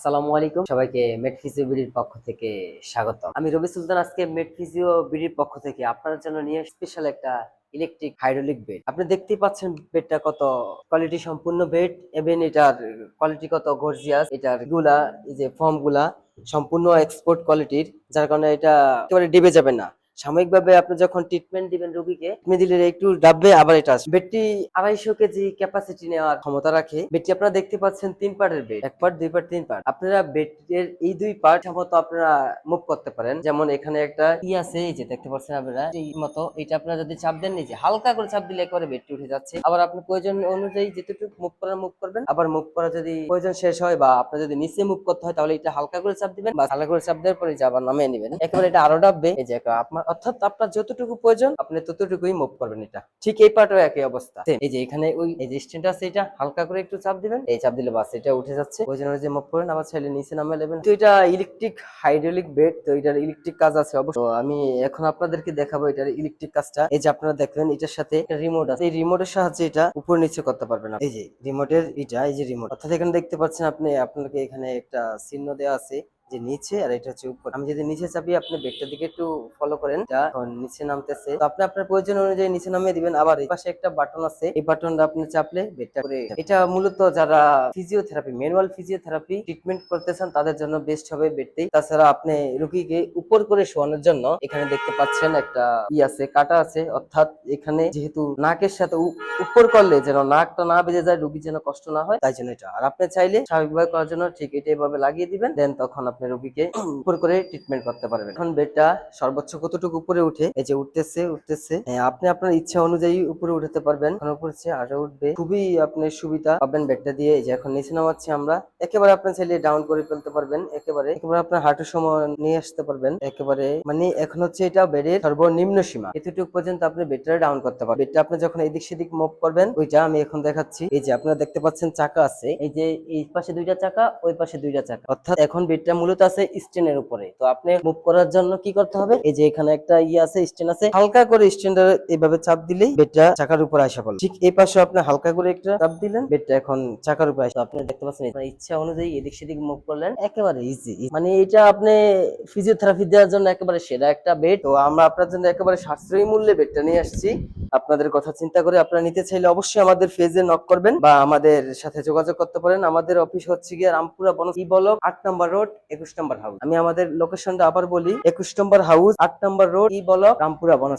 আসসালামু আলাইকুম। সবাইকে মেড ফিজিও বিডির পক্ষ থেকে স্বাগত আমি রবি সুলতান, আজকে মেড ফিজিও বিডির পক্ষ থেকে আপনার জন্য নিয়ে স্পেশাল একটা ইলেকট্রিক হাইড্রোলিক বেড আপনি দেখতেই পাচ্ছেন বেডটা কত কোয়ালিটি সম্পূর্ণ বেড এবং এটার কোয়ালিটি কত গর্জিয়াস এটারগুলা এই যে ফর্মগুলা সম্পূর্ণ এক্সপোর্ট কোয়ালিটির যার কারণে এটা একেবারে ডিবে যাবে না। সাময়িকভাবে আপনি যখন ট্রিটমেন্ট দিবেন রোগীকে দিলে একটু ডাববে, আবার এটা আসবে। বেডটি আড়াইশো কেজি ক্যাপাসিটি নেওয়ার ক্ষমতা রাখে। বেডটি আপনারা দেখতে পাচ্ছেন তিন পার্টের বেড। এক পার্ট, দুই পার্ট, তিন পার্ট। আপনারা বেডের এই দুই পার্ট সম্ভবত আপনারা মুভ করতে পারেন। যেমন এখানে একটা ই আছে, এই যে দেখতে পাচ্ছেন আপনারা, এই মতো। এটা আপনারা যদি চাপ দেন যে হালকা করে চাপ দিলে একবারে বেডটি উঠে যাচ্ছে। আবার আপনি প্রয়োজন অনুযায়ী যেটুকু মুভ করার মুভ করবেন। আবার মুভ করা যদি প্রয়োজন শেষ হয় বা আপনার যদি নিচে মুভ করতে হয়, তাহলে এটা হালকা করে চাপ দিবেন। বা হালকা করে চাপ দেওয়ার পরে যে আবার নামিয়ে নেবেন। একেবারে এটা আরও ডাববে। এই যে আপনার অর্থাৎ আপনার যতটুকু প্রয়োজন, আপনি ততটুকুই মুভ করবেন এটা। ঠিক এই পার্টও একই অবস্থা। এই যে এখানে ওই, এই যে স্ট্যান্ড আছে এটা, হালকা করে একটু চাপ দিবেন। এই চাপ দিলে বাস, এটা উঠে যাচ্ছে। প্রয়োজন অনুযায়ী মুভ করেন, আবার চাইলে নিচে নামে নেবেন। তো এটা ইলেকট্রিক হাইড্রোলিক বেড তো এটার ইলেকট্রিক কাজ আছে অবশ্য। আমি এখন আপনাদেরকে দেখাবো এটার ইলেকট্রিক কাজটা। এই যে আপনারা দেখবেন এটার সাথে রিমোট আছে। এই রিমোটের সাহায্যে এটা উপর নিচে করতে পারবেন। এই যে রিমোটের এটা, এই যে রিমোট অর্থাৎ এখানে দেখতে পাচ্ছেন আপনি, আপনাকে এখানে একটা চিহ্ন দেওয়া আছে। যে নিচে আর এটা হচ্ছে উপর। আমি যদি নিচে চাপি আপনি বেগটার দিকে একটু ফলো করেন এখন নিচে নামতেছে। তো আপনি আপনার প্রয়োজন অনুযায়ী নিচে নামিয়ে দিবেন। আবার এই পাশে একটা বাটন আছে, এই বাটনটা আপনি চাপলে বেডটা করে এটা মূলত যারা ফিজিওথেরাপি ম্যানুয়াল ফিজিওথেরাপি ট্রিটমেন্ট করতেছেন তাদের জন্য বেস্ট হবে বেডটি তাছাড়া আপনি রোগীকে উপর করে শোয়ানোর জন্য এখানে দেখতে পাচ্ছেন একটা ই আছে, কাটা আছে। অর্থাৎ এখানে যেহেতু নাকের সাথে উপর করলে যেন নাকটা না বেজে যায় রোগী যেন কষ্ট না হয়, তাই জন্য এটা। আর আপনি চাইলে স্বাভাবিকভাবে করার জন্য ঠিক এটা এভাবে লাগিয়ে দিবেন। দেন তখন আপনি রোগীকে উপর করে ট্রিটমেন্ট করতে পারবেন। এখন বেডটা সর্বোচ্চ কতটুকু উপরে উঠে? এই যে উঠতেছে উঠতেছে। হ্যাঁ, আপনি আপনার ইচ্ছা অনুযায়ী উপরে উঠাতে পারবেন। এখন উপরে আরও উঠবে। খুবই আপনি সুবিধা পাবেন বেডটা দিয়ে। এই যে এখন নিচে নামাচ্ছি আমরা। একেবারে আপনি চাইলে ডাউন করে ফেলতে পারবেন। একেবারে একেবারে আপনার হাঁটুর সময় নিয়ে আসতে পারবেন। একেবারে মানে এখন হচ্ছে এটা বেডের সর্বনিম্ন সীমা। এতটুকু পর্যন্ত আপনি বেডটা ডাউন করতে পারবেন। বেডটা আপনি যখন এদিক সেদিক মুভ করবেন ওইটা আমি এখন দেখাচ্ছি। এই যে আপনারা দেখতে পাচ্ছেন চাকা আছে। এই যে এই পাশে দুইটা চাকা ওই পাশে দুইটা চাকা। অর্থাৎ এখন বেডটা মূলত আছে স্ট্যান্ডের উপরে। তো আপনি মুভ করার জন্য কি করতে হবে? এই যে এখানে একটা ইয়ে আছে স্ট্যান্ড আছে, হালকা করে স্ট্যান্ডের এইভাবে চাপ দিলেই বেডটা চাকার উপর আসা পড়ে ঠিক এই পাশে আপনি হালকা করে একটা চাপ দিলেন, বেডটা এখন চাকার উপরে আসে আপনি দেখতে পাচ্ছেন, আপনার ইচ্ছা অনুযায়ী এদিক সেদিক মুভ করলেন, একেবারে ইজি মানে এটা আপনি ফিজিওথেরাপি দেওয়ার জন্য একেবারে সেরা একটা বেড তো আমরা আপনার জন্য একেবারে সাশ্রয়ী মূল্যে বেডটা নিয়ে আসছি। আপনাদের কথা চিন্তা করে আপনারা নিতে চাইলে অবশ্যই আমাদের ফেজে নক করবেন বা আমাদের সাথে যোগাযোগ করতে পারেন। আমাদের অফিস হচ্ছে গিয়ে রামপুরা বন ই বলক, আট নম্বর রোড একুশ নম্বর হাউস আমি আমাদের লোকেশনটা আবার বলি, একুশ নম্বর হাউস আট নম্বর রোড ই বলক, রামপুরা বনস